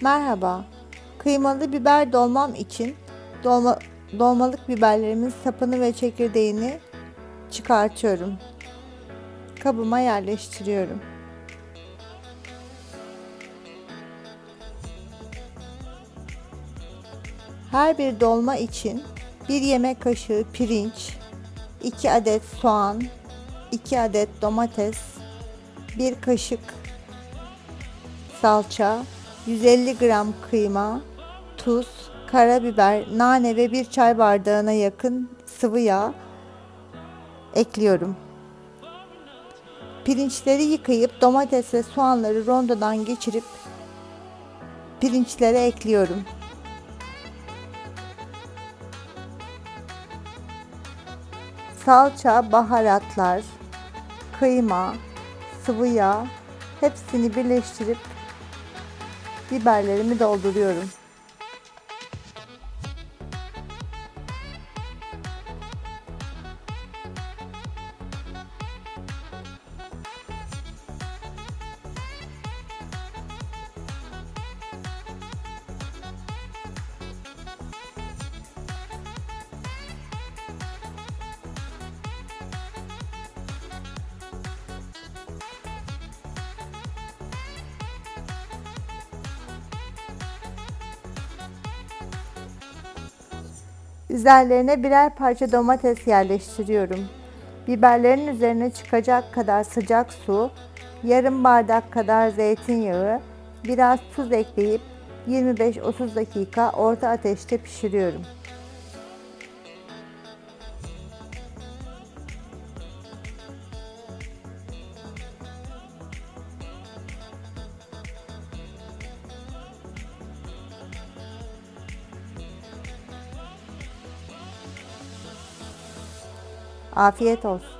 Merhaba. Kıymalı biber dolmam için dolma, dolmalık biberlerimin sapını ve çekirdeğini çıkartıyorum. Kabıma yerleştiriyorum. Her bir dolma için 1 yemek kaşığı pirinç, 2 adet soğan, 2 adet domates, 1 kaşık salça, 150 gram kıyma, tuz, karabiber, nane ve bir çay bardağına yakın sıvı yağ ekliyorum. Pirinçleri yıkayıp domates ve soğanları rondodan geçirip pirinçlere ekliyorum. Salça, baharatlar, kıyma, sıvı yağ hepsini birleştirip biberlerimi dolduruyorum. Üzerlerine birer parça domates yerleştiriyorum. Biberlerin üzerine çıkacak kadar sıcak su, yarım bardak kadar zeytinyağı, biraz tuz ekleyip 25-30 dakika orta ateşte pişiriyorum. Afiyet olsun.